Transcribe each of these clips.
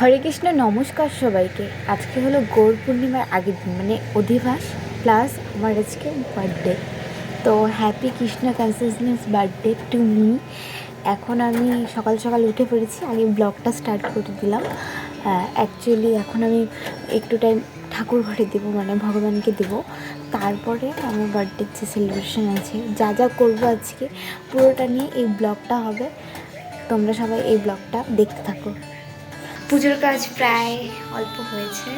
হরে কৃষ্ণ, নমস্কার সবাইকে। আজকে হলো গৌর পূর্ণিমার আগের দিন মানে অধিবাস প্লাস আমার আজকে বার্থডে তো happy Krishna consciousness birthday to me এখন আমি সকাল সকাল উঠে পড়েছি আগে ব্লগটা স্টার্ট করে দিলাম। অ্যাকচুয়ালি এখন আমি একটু টাইম ঠাকুর ঘরে দেবো মানে ভগবানকে দেব। তারপরে আমার বার্থডের যে সেলিব্রেশন আছে, যা যা করব আজকে, পুরোটা নিয়ে এই ব্লগটা হবে। তোমরা সবাই এই ব্লগটা দেখতে থাকো। পুজোর কাজ প্রায় অল্প হয়েছে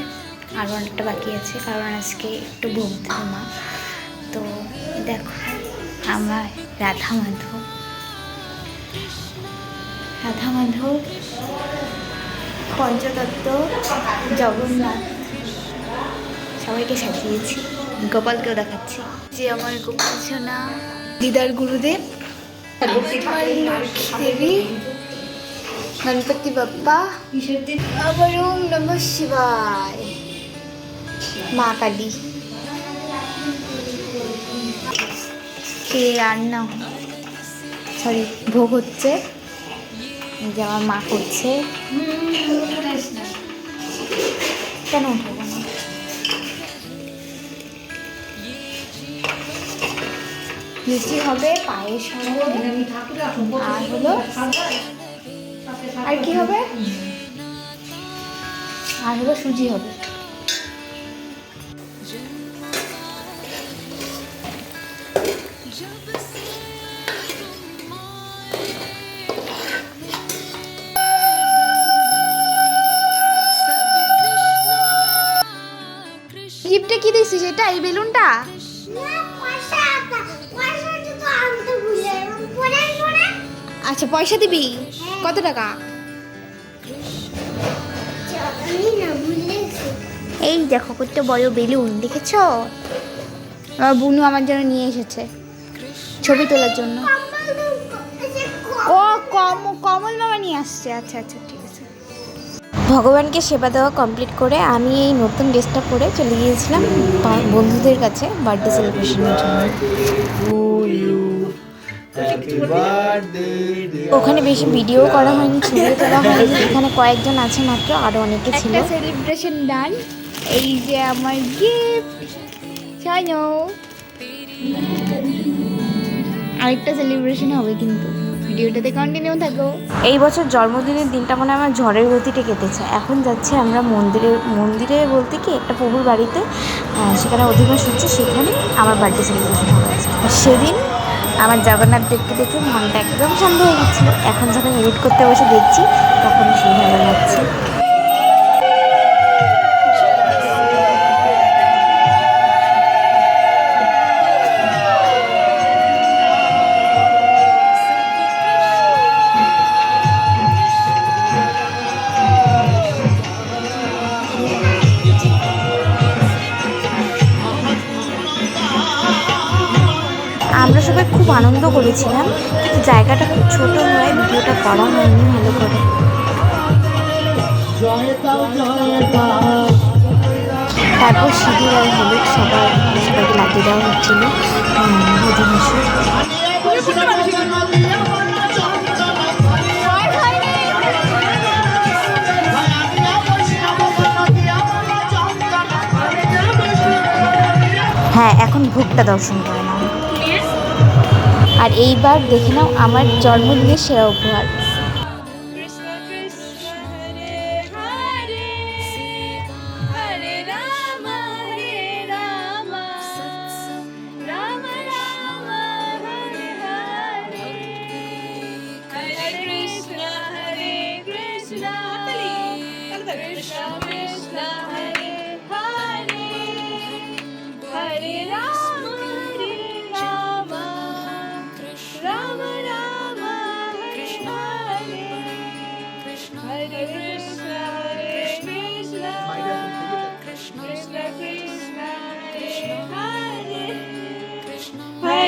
আরও অনেকটা বাকি আছে, কারণ আজকে একটু ঘুমতে মা। তো দেখো, আমার রাধা মাধব। রাধা মাধব, পঞ্চতত্ত্ব, জগন্নাথ। সবাইকে সাজিয়েছি, গোপালকেও দেখাচ্ছি। যে আমার গোপাল সোনা দিদার গুরুদেব দেবী। গণপতি বাপ্পা আবার ওম নম শিবায় মা কালী কে রান্না সরি ভোগ হচ্ছে? যে আমার মা করছে। কেন উঠাবো না মিষ্টি হবে পায়েস হবে আর হলো আর কি হবে? আর হলো সুজি হবে। গিফটে কি দিছিস এটা এই বেলুনটা? আচ্ছা পয়সা দিবি? কত টাকা? এই দেখো, কত বড় বেলুন, দেখেছ? আমার বুনু আমার জন্য নিয়ে এসেছে ছবি তোলার জন্য। ও, কম কমল মামা নিয়ে আসছে। আচ্ছা আচ্ছা ঠিক আছে। ভগবানকে সেবা দেওয়া কমপ্লিট করে আমি এই নতুন ড্রেসটা পরে চলে গিয়েছিলাম বন্ধুদের কাছে বার্থডে সেলিব্রেশনের জন্য. ওখানে বেশি ভিডিও করা হয়নি ছবিও তোলা হয়নি এখানে কয়েকজন আছে মাত্র আরও অনেকে ছিল। একটা সেলিব্রেশন ডান এই যে আমার গিফট জানো আরেকটা সেলিব্রেশন হবে কিন্তু। ভিডিওটাতে কন্টিনিউ থাকো। এই বছর জন্মদিনের দিনটা মনে হয় আমার ঝড়ের গতিতে কেটেছে। এখন যাচ্ছি আমরা মন্দিরে মন্দিরে বলতে কি একটা প্রভুর বাড়িতে সেখানে অধিবাস হচ্ছে সেখানে আমার বার্থডে সেলিব্রেশন হবে সেদিন আমার জগন্নাথ দেখতে দেখে মনটা একদম শান্ত হয়ে গেছিল। এখন যখন এডিট করতে বসে দেখছি, তখন সেই ভালো লাগছে খুব আনন্দ করেছিলাম। কিন্তু জায়গাটা খুব ছোট হয়ে, ভিডিওটা করা হয়নি ভালো করে। তারপর সিঁড়ি আর হলুদ সবার সবাইকে লাগিয়ে দেওয়া হচ্ছিল। হ্যাঁ এখন ভোগটা দর্শন করে। আর এইবার দেখে নাও আমার জন্মদিনের সেরা উপহার।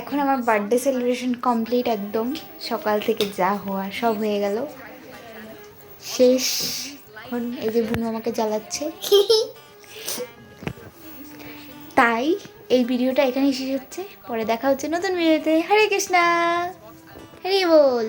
এখন আমার বার্থডে সেলিব্রেশন কমপ্লিট একদম। সকাল থেকে যা হওয়া সব হয়ে গেল। শেষ। এখন এই যে বুনু আমাকে জ্বালাচ্ছে। তাই এই ভিডিওটা এখানেই শেষ হচ্ছে। পরে দেখা হচ্ছে নতুন ভিডিওতে। হরে কৃষ্ণা। হরে বল।